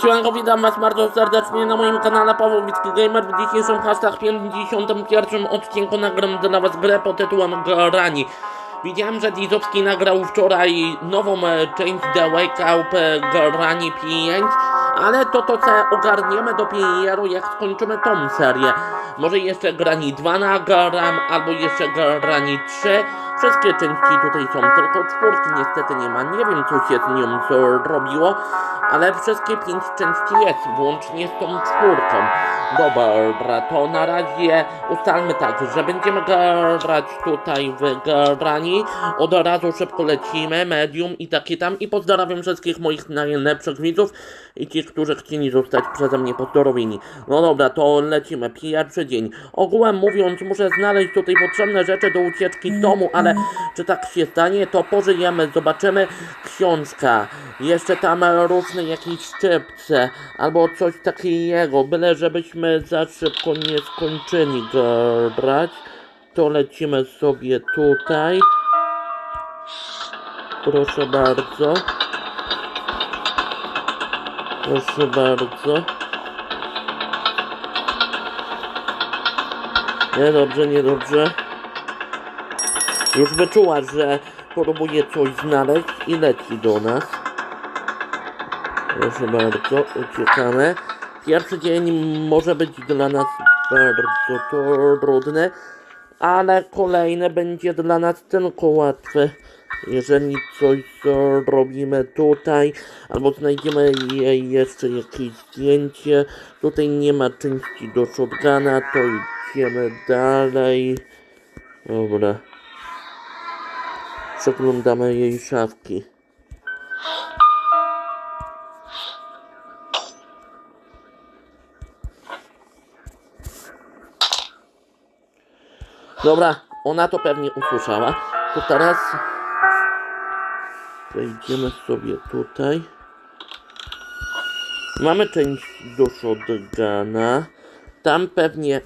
Siemanko, witam was bardzo serdecznie na moim kanale Paweł Wicki Gamer. W dzisiejszym hashtag 51 odcinku nagram dla was grę pod tytułem Grani. Widziałem, że Dizowski nagrał wczoraj nową e, część The Wake Up e, Grani 5, ale to to co ogarniemy do premieru jak skończymy tą serię. Może jeszcze Grani 2 nagram, albo jeszcze Grani 3. Wszystkie części tutaj są, tylko czwórki niestety nie ma. Nie wiem co się z nią zrobiło, ale wszystkie pięć części jest, włącznie z tą czwórką. Dobra, to na razie ustalmy tak, że będziemy grać tutaj w grani. Od razu szybko lecimy, medium i takie tam. I pozdrawiam wszystkich moich najlepszych widzów i ci, którzy chcieli zostać przeze mnie pozdrowieni. No dobra, to lecimy. Pierwszy dzień. Ogółem mówiąc, muszę znaleźć tutaj potrzebne rzeczy do ucieczki z domu, ale czy tak się stanie, to pożyjemy, zobaczymy. Książka, jeszcze tam różne jakieś szczypce, albo coś takiego, byle żebyśmy za szybko nie skończyli grać. To lecimy sobie tutaj. Proszę bardzo. Proszę bardzo. Niedobrze, niedobrze. Już wyczuła, że próbuje coś znaleźć i leci do nas. Proszę bardzo, uciekamy. Pierwszy dzień może być dla nas bardzo trudny, ale kolejny będzie dla nas tylko łatwy. Jeżeli coś zrobimy tutaj, albo znajdziemy jej jeszcze jakieś zdjęcie, tutaj nie ma części do shotguna, to idziemy dalej. Dobra. Przeglądamy jej szafki. Dobra, ona to pewnie usłyszała. To teraz przejdziemy sobie tutaj. Mamy część do shotguna. Tam pewnie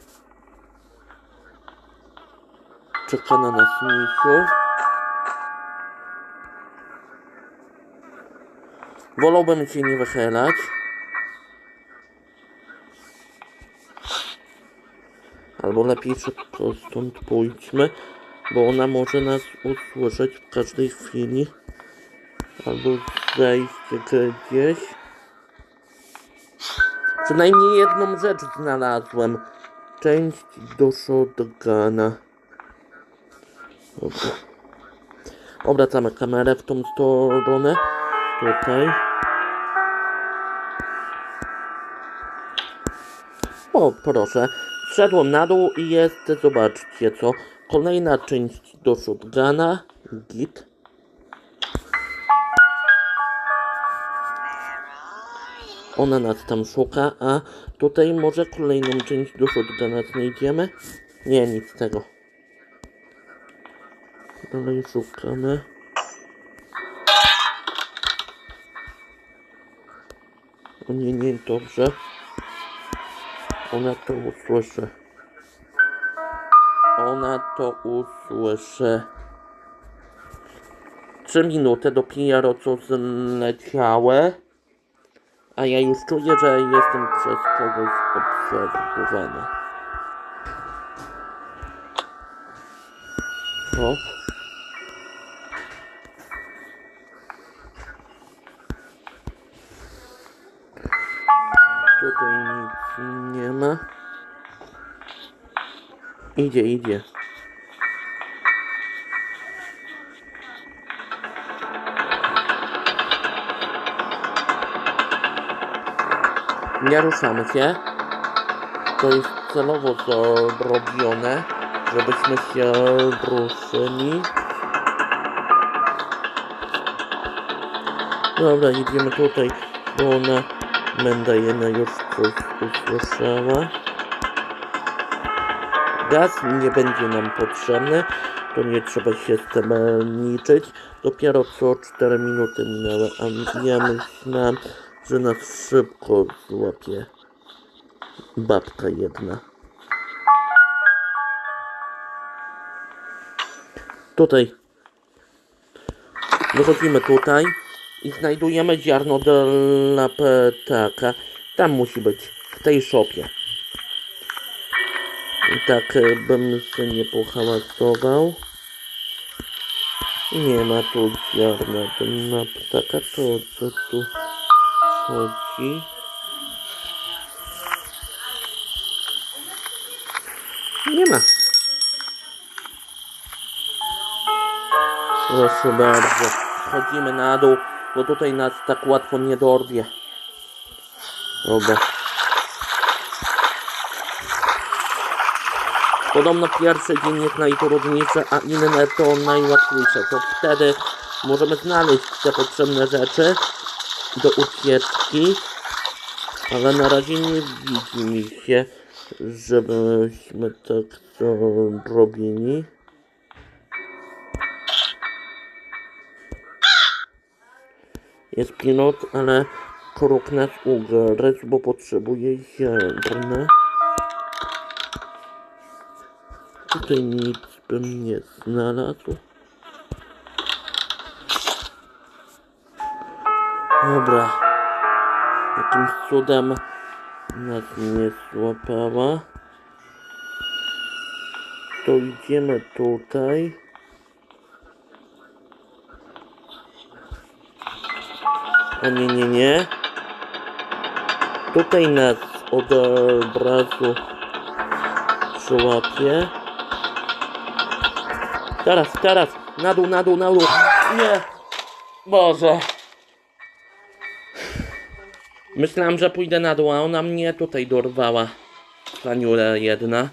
czeka na nas misiu. Wolałbym się nie wychylać. Albo lepiej szybko stąd pójdźmy, bo ona może nas usłyszeć w każdej chwili. Albo zejść gdzieś. Przynajmniej jedną rzecz znalazłem. Część do shotguna. Obracamy kamerę w tą stronę. Tutaj. O, proszę. Zszedłem na dół i jest, zobaczcie co, kolejna część do shotguna, git. Ona nas tam szuka, a tutaj może kolejną część do shotguna znajdziemy? Nie, nic z tego. Dalej szukamy. O nie, nie, dobrze. Ona to usłyszy. Ona to usłyszy. Trzy minuty co zleciały. A ja już czuję, że jestem przez kogoś obserwowany. Hop. Idzie, idzie. Nie ruszamy się. To jest celowo zrobione, żebyśmy się ruszyli. Dobra, idziemy tutaj, bo ona Mendajena już coś usłyszała. Gaz nie będzie nam potrzebny, to nie trzeba się z tym e, liczyć. Dopiero co 4 minuty minęły, a ja myślałem, że nas szybko złapie babka jedna. Tutaj. Wychodzimy tutaj. i znajdujemy ziarno dla ptaka. Tam musi być, w tej szopie. I tak e, bym się nie pohałasował. Nie ma tu ziarna dla ptaka, to o co tu chodzi? Nie ma. Proszę bardzo. Schodzimy na dół, bo tutaj nas tak łatwo nie dorwie. Dobra. Podobno pierwszy jest najtrudniejszy, a inne to najłatwiejsze. To wtedy możemy znaleźć te potrzebne rzeczy do ucieczki. Ale na razie nie widzi mi się, żebyśmy tak zrobili. Jest pilot, ale kruk nas ugryzł, bo potrzebuje ziarna. Tutaj nic bym nie znalazł. Dobra. Jakimś cudem nas nie złapała. To idziemy tutaj. A nie, nie, nie. Tutaj nas od obrazu przyłapie. Teraz, teraz. Na dół, na dół, na dół. Nie. Boże. Myślałem, że pójdę na dół, a ona mnie tutaj dorwała. Paniura jedna.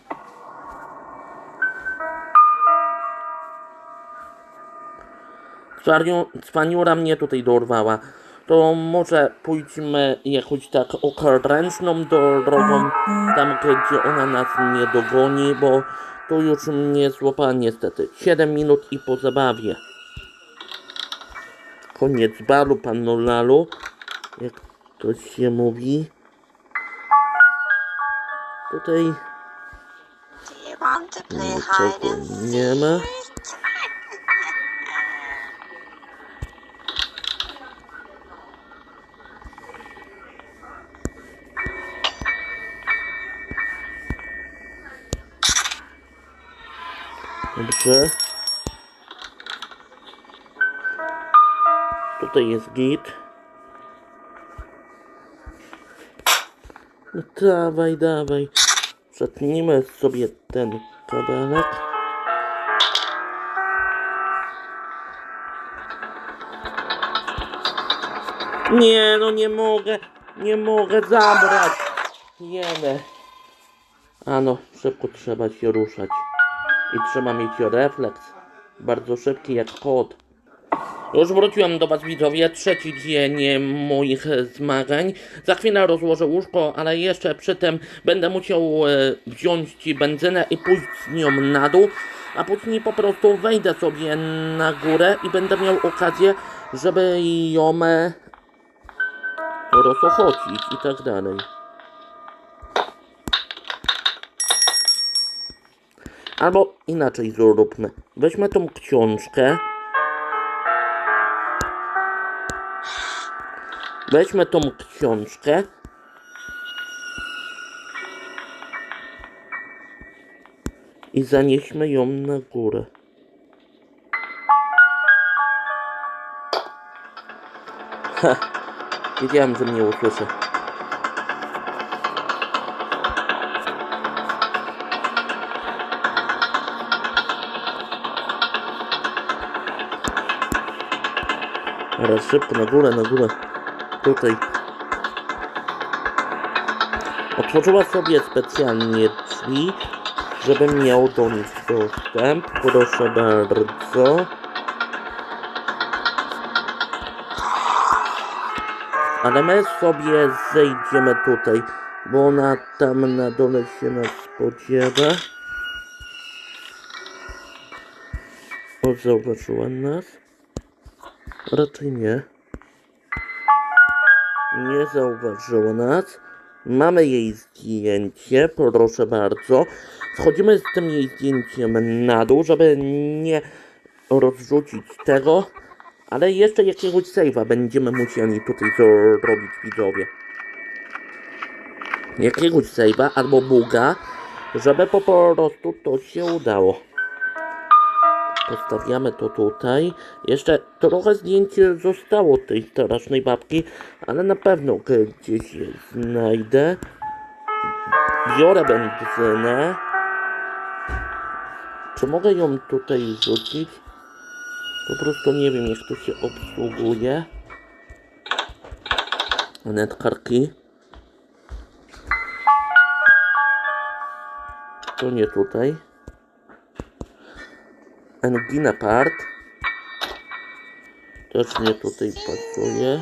Cwaniu- Cwaniura mnie tutaj dorwała. To może pójdźmy jakąś tak okrężną drogą, tam gdzie ona nas nie dogoni, bo tu już mnie złapała niestety. 7 minut i po zabawie. Koniec balu, panu Lalu. Jak to się mówi. Tutaj and nie ma. Dobrze. Tutaj jest git. No dawaj, dawaj. Przetnijmy sobie ten kabelek. Nie, no nie mogę. Nie mogę zabrać. Jemy. A no, szybko trzeba się ruszać. I trzeba mieć refleks. Bardzo szybki jak kot. Już wróciłem do Was widzowie, trzeci dzień moich zmagań. Za chwilę rozłożę łóżko, ale jeszcze przy tym będę musiał e, wziąć ci benzynę i pójść z nią na dół, a później po prostu wejdę sobie na górę i będę miał okazję, żeby ją e, rozochocić i tak dalej. Albo inaczej zróbmy. Weźmy tą książkę. Weźmy tą książkę. I zanieśmy ją na górę. Ha! Wiedziałem, że mnie usłyszy. Teraz szybko na górę, na górę. Tutaj. Otworzyła sobie specjalnie drzwi, żebym miał do nich dostęp. Proszę bardzo. Ale my sobie zejdziemy tutaj, bo ona tam na dole się nas spodziewa. O, zauważyła nas? Raczej nie. Nie zauważyła nas. Mamy jej zdjęcie, proszę bardzo. Wchodzimy z tym jej zdjęciem na dół, żeby nie rozrzucić tego. Ale jeszcze jakiegoś save'a będziemy musieli tutaj zrobić widzowie. Jakiegoś save'a albo buga, żeby po prostu to się udało. Postawiamy to tutaj. Jeszcze trochę zdjęć zostało tej strasznej babki, ale na pewno gdzieś je znajdę. Biorę benzynę. Czy mogę ją tutaj rzucić? Po prostu nie wiem jak to się obsługuje. Netkarki. To nie tutaj. Angina part. Też nie tutaj pasuje.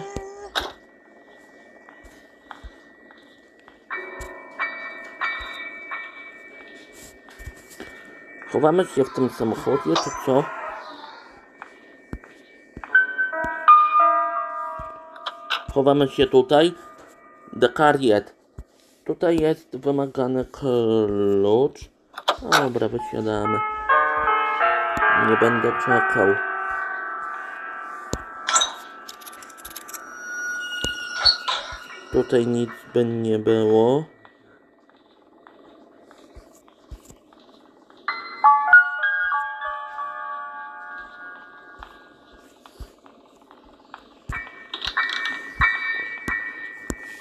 Chowamy się w tym samochodzie, czy co? Chowamy się tutaj. Dekariet. Tutaj jest wymagany klucz. Dobra, wysiadamy. Nie będę czekał. Tutaj nic by nie było.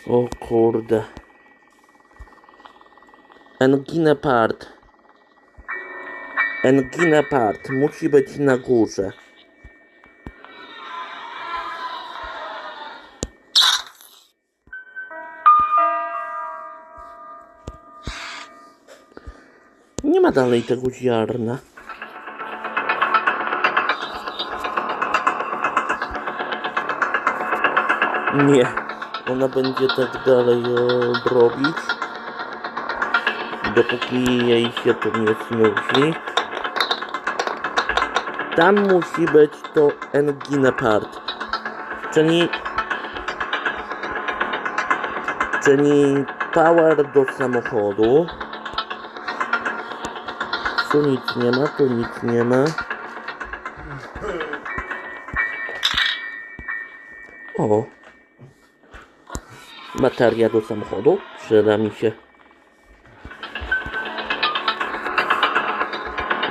O kurde. Engine part. Engine part musi być na górze. Nie ma dalej tego ziarna. Nie, ona będzie tak dalej e, robić, dopóki jej się to nie snudzi. Tam musi być to engine part, czyli czyli power do samochodu. Tu nic nie ma, tu nic nie ma. O, Bateria do samochodu. Przyda mi się.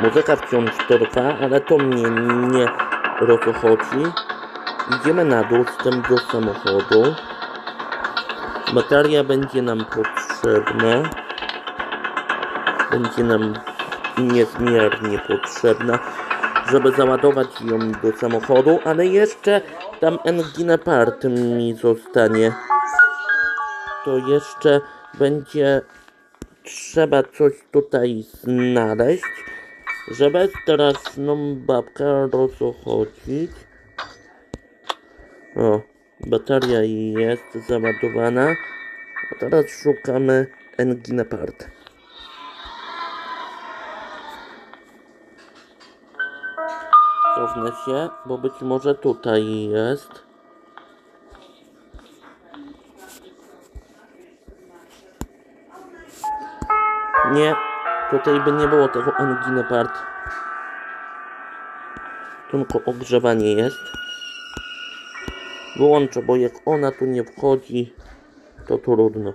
Muzyka wciąż trwa, ale to mnie nie rozchodzi. Idziemy na dół z tym do samochodu. Bateria będzie nam potrzebna. Będzie nam niezmiernie potrzebna, żeby załadować ją do samochodu, ale jeszcze tam engine part mi zostanie to jeszcze będzie trzeba coś tutaj znaleźć, żeby straszną babkę rozchodzić. O, bateria jest załadowana. A teraz szukamy engine part. Cofnę się, bo być może tutaj jest. Nie, tutaj by nie było tego anginy part. Tylko ogrzewanie jest. Wyłączę, bo jak ona tu nie wchodzi, to trudno.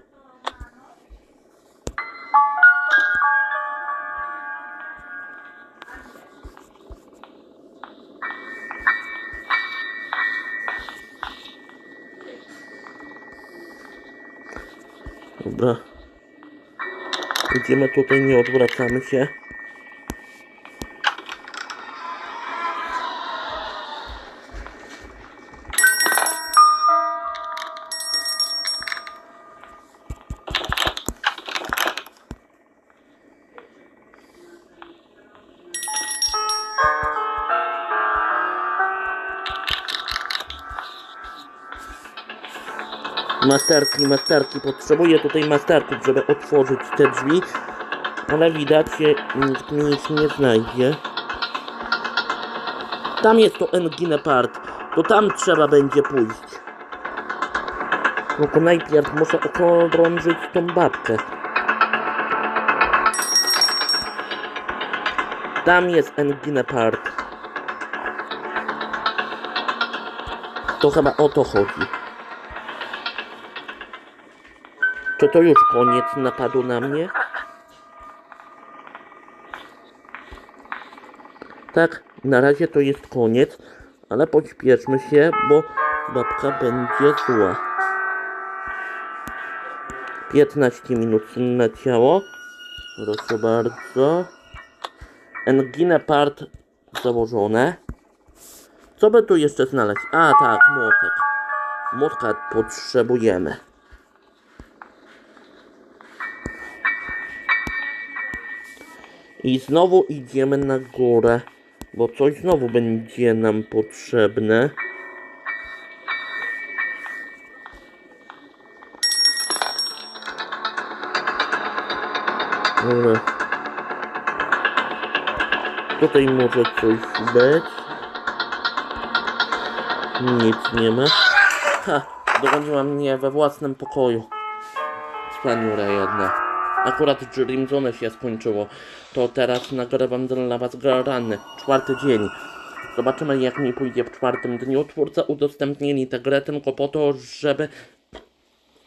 Idziemy tutaj, nie odwracamy się. Masterki, masterki, potrzebuję tutaj masterków, żeby otworzyć te drzwi, ale widać, że nikt mi nic nie znajdzie. Tam jest to engine part, to tam trzeba będzie pójść. Tylko najpierw muszę okrążyć tą babkę. Tam jest engine part. To chyba o to chodzi. Czy to już koniec napadu na mnie? Tak, na razie to jest koniec, ale pośpieszmy się, bo babka będzie zła. 15 minut leciało. Proszę bardzo. Engine part założone. Co by tu jeszcze znaleźć? A tak, młotek. Młotka potrzebujemy. I znowu idziemy na górę, bo coś znowu będzie nam potrzebne. Dobra. Tutaj może coś być. Nic nie ma. Ha, dogoniła mnie we własnym pokoju. Spaniura jedna. Akurat Dream Zone się skończyło. To teraz nagrywam dla was rany. Czwarty dzień. Zobaczymy jak mi pójdzie w czwartym dniu. Twórcy udostępnili tę grę tylko po to, żeby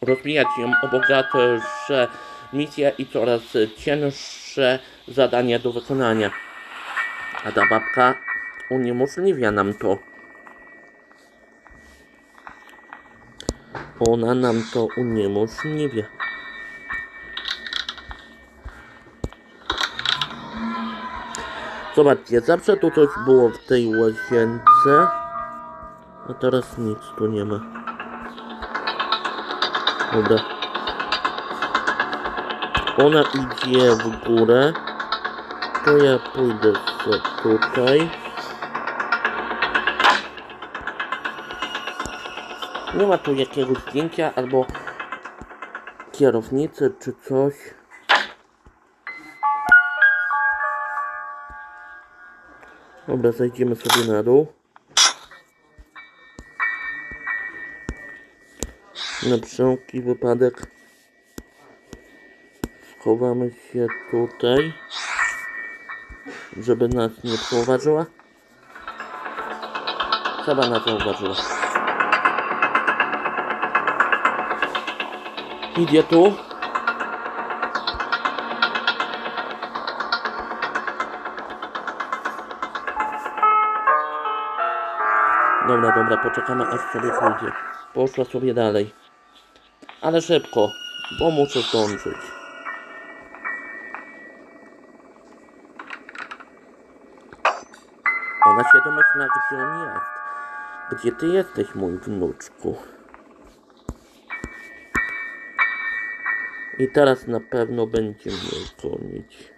rozwijać ją o bogatsze misje i coraz cięższe zadania do wykonania. A ta babka uniemożliwia nam to. Ona nam to uniemożliwia. Zobaczcie, zawsze tu coś było w tej łazience, a teraz nic tu nie ma. Dobra. Ona idzie w górę, to ja pójdę sobie tutaj. Nie ma tu jakiegoś zdjęcia albo kierownicy czy coś. Dobra, zejdziemy sobie na dół. Na wszelki wypadek schowamy się tutaj, żeby nas nie zauważyła. Chyba nas zauważyła. Idzie tu. Dobra, dobra, poczekamy aż sobie pójdzie. Poszła sobie dalej. Ale szybko, bo muszę zdążyć. Ona się domyśla, gdzie on jest. Gdzie ty jesteś, mój wnuczku? I teraz na pewno będzie mnie gonić.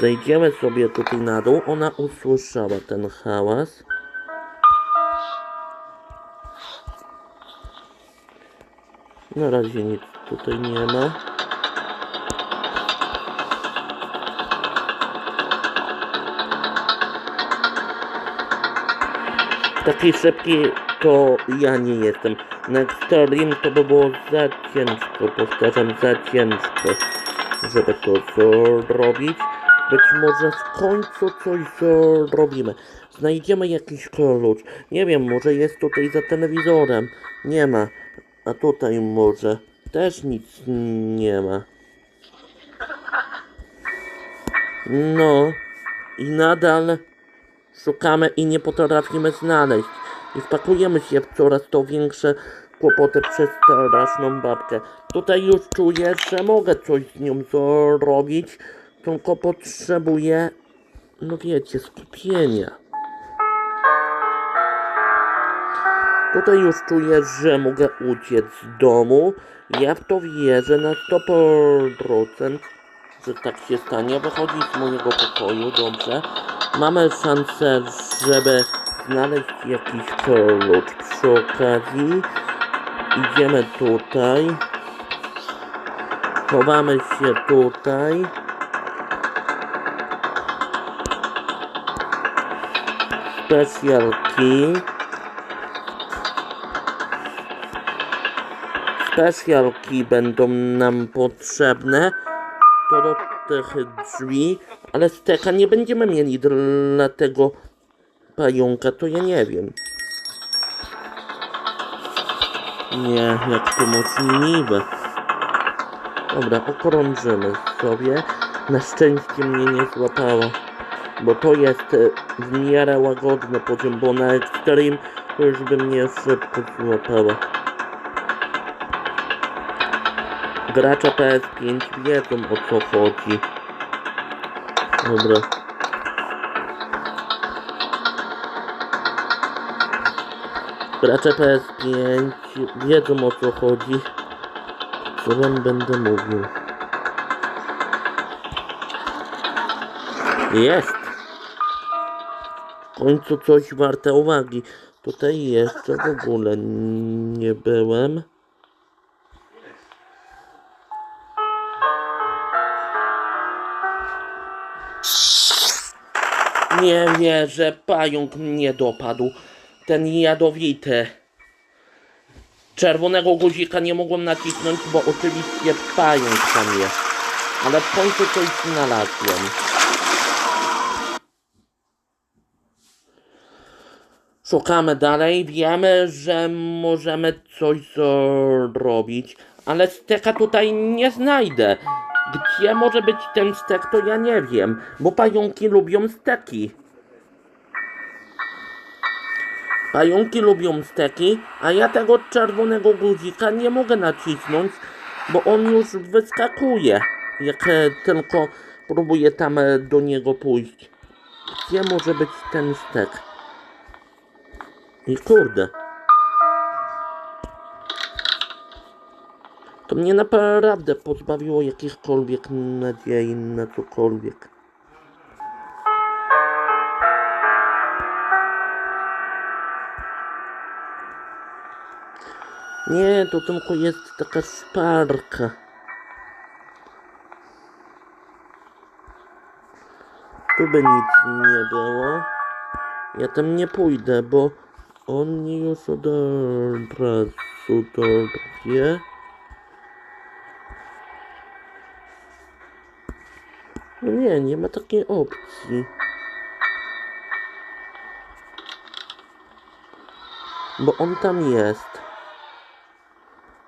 Zejdziemy sobie tutaj na dół. Ona usłyszała ten hałas. Na razie nic tutaj nie ma. Taki szybki to ja nie jestem. Na Extreme to by było za ciężko, powtarzam, za ciężko, żeby to zrobić. Być może w końcu coś zrobimy. Znajdziemy jakiś klucz. Nie wiem, może jest tutaj za telewizorem. Nie ma. A tutaj może też nic nie ma. No i nadal szukamy i nie potrafimy znaleźć. I wpakujemy się w coraz to większe kłopoty przez straszną babkę. Tutaj już czuję, że mogę coś z nią zrobić, tylko potrzebuję, no wiecie, skupienia. Tutaj już czuję, że mogę uciec z domu. Ja w to wierzę na 100%, że tak się stanie. Wychodzi z mojego pokoju, dobrze. Mamy szansę, żeby znaleźć jakiś klucz. Przy okazji idziemy tutaj. Chowamy się tutaj. Special key będą nam potrzebne. To do tych drzwi, ale steka nie będziemy mieli dla tego pająka, to ja nie wiem. Nie, jak to możliwe. Dobra, okrążymy sobie. Na szczęście mnie nie złapało. Bo to jest e, w miarę łagodny poziom, bo na Extreme to już by mnie szybko złapała. Gracze PS5 wiedzą o co chodzi. Dobra. Gracze PS5 wiedzą o co chodzi. Co wam będę mówił? Jest! Końcu coś warte uwagi. Tutaj jeszcze w ogóle nie byłem. Nie wierzę, pająk mnie dopadł. Ten jadowity. Czerwonego guzika nie mogłem nacisnąć, bo oczywiście pająk tam jest. Ale w końcu coś znalazłem. Szukamy dalej, wiemy, że możemy coś zrobić, ale steka tutaj nie znajdę. Gdzie może być ten stek, to ja nie wiem, bo pająki lubią steki. Pająki lubią steki, a ja tego czerwonego guzika nie mogę nacisnąć, bo on już wyskakuje, jak e, tylko próbuję tam e, do niego pójść. Gdzie może być ten stek? I kurde. To mnie naprawdę pozbawiło jakichkolwiek nadziei na cokolwiek. Nie, to tylko jest taka szparka. Tu by nic nie było. Ja tam nie pójdę, bo on mnie już od razu dorwie. No nie, nie ma takiej opcji. Bo on tam jest.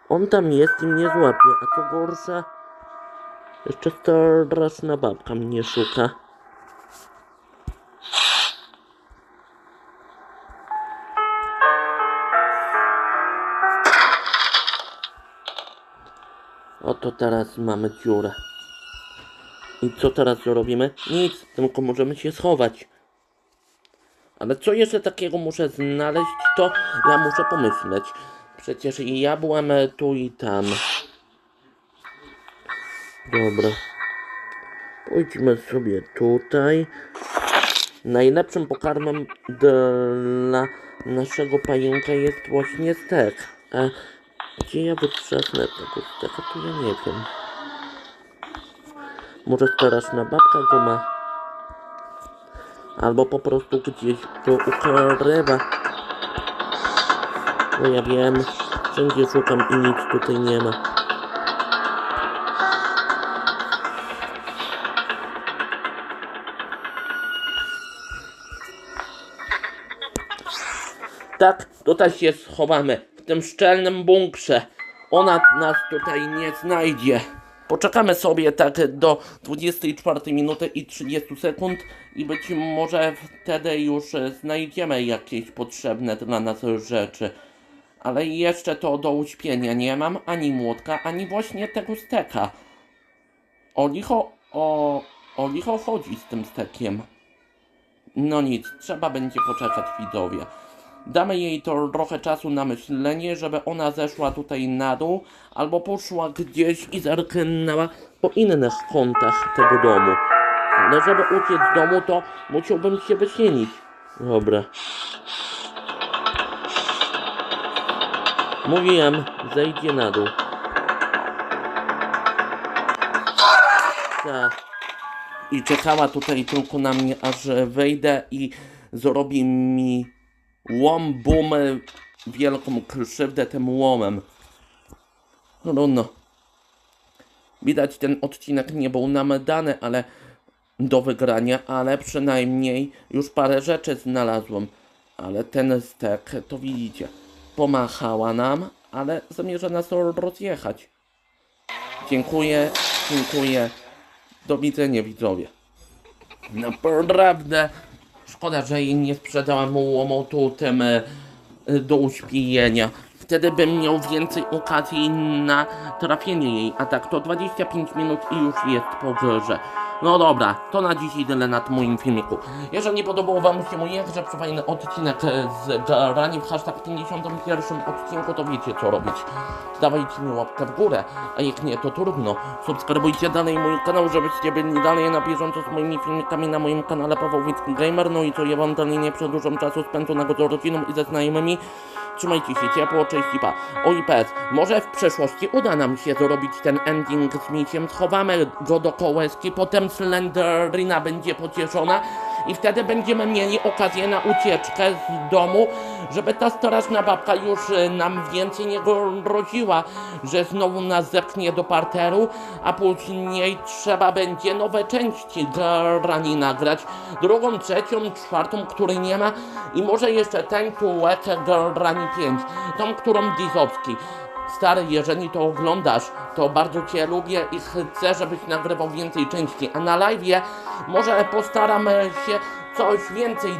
On tam jest i mnie złapie, a co gorsza, jeszcze straszna babka mnie szuka. Oto teraz mamy dziurę. I co teraz zrobimy? Nic, tylko możemy się schować. Ale co jeszcze takiego muszę znaleźć, to ja muszę pomyśleć. Przecież i ja byłem e, tu i tam. Dobra. Pójdźmy sobie tutaj. Najlepszym pokarmem dla naszego pająka jest właśnie stek. A gdzie ja wytrzasnę tego steka, to ja nie wiem. Może straszna babka go ma. Albo po prostu gdzieś go ukrywa. Bo ja wiem, wszędzie szukam i nic tutaj nie ma. Tak, tutaj się schowamy, w tym szczelnym bunkrze. Ona nas tutaj nie znajdzie. Poczekamy sobie tak do 24 minuty i 30 sekund i być może wtedy już znajdziemy jakieś potrzebne dla nas rzeczy. Ale jeszcze to do uśpienia nie mam ani młotka, ani właśnie tego steka. O licho, o, o licho chodzi z tym stekiem. No nic, trzeba będzie poczekać widzowie. Damy jej to trochę czasu na myślenie, żeby ona zeszła tutaj na dół, albo poszła gdzieś i zerknęła po innych kątach tego domu. Ale żeby uciec z domu, to musiałbym się wysilić. Dobra. Mówiłem, zejdzie na dół. Tak. I czekała tutaj tylko na mnie, aż wejdę i zrobi mi łom, bum, wielką krzywdę tym łomem. No, no, no. Widać ten odcinek nie był nam dany, ale do wygrania, ale przynajmniej już parę rzeczy znalazłem. Ale ten stek, to widzicie, pomachała nam, ale zamierza nas rozjechać. Dziękuję, dziękuję. Do widzenia widzowie. Naprawdę szkoda, że jej nie sprzedałam mu łomotu tym e, do uśpijenia. Wtedy bym miał więcej okazji na trafienie jej, a tak to 25 minut i już jest po grze. No dobra, to na dzisiaj tyle nad moim filmiku. Jeżeli podobał Wam się mój jakże fajny odcinek e, z Garani w hashtag 51 odcinku, to wiecie co robić. Dawajcie mi łapkę w górę, a jak nie, to trudno. Subskrybujcie dalej mój kanał, żebyście byli dalej na bieżąco z moimi filmikami na moim kanale Paweł Wicki Gamer. No i co, ja Wam dalej nie przedłużam czasu spędzonego z rodziną i ze znajomymi. Trzymajcie się ciepło, cześć lipa. O i PS, może w przyszłości uda nam się zrobić ten ending z miciem, schowamy go do kołeski, potem Slenderina będzie pocieszona i wtedy będziemy mieli okazję na ucieczkę z domu, żeby ta straszna babka już e, nam więcej nie groziła, że znowu nas zepchnie do parteru, a później trzeba będzie nowe części grani nagrać, drugą, trzecią, czwartą, której nie ma i może jeszcze ten kółek grani 5, tą, którą Dizowski. Stary, jeżeli to oglądasz, to bardzo Cię lubię i chcę, żebyś nagrywał więcej części. A na live może postaram się coś więcej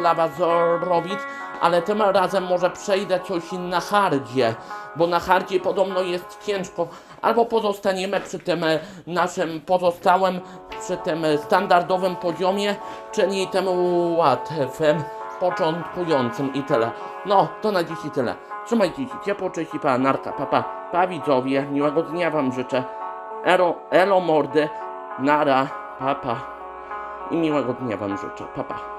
dla Was zrobić, ale tym razem może przejdę coś na hardzie, bo na hardzie podobno jest ciężko. Albo pozostaniemy przy tym e, naszym pozostałym, przy tym standardowym poziomie, czyli tym łatwym, początkującym i tyle. No, to na dziś i tyle. Trzymajcie się ciepło, cześć i pa, narka, papa, pa, pa widzowie, miłego dnia wam życzę. Elo, elo mordy, nara, papa pa. i miłego dnia wam życzę, papa. Pa.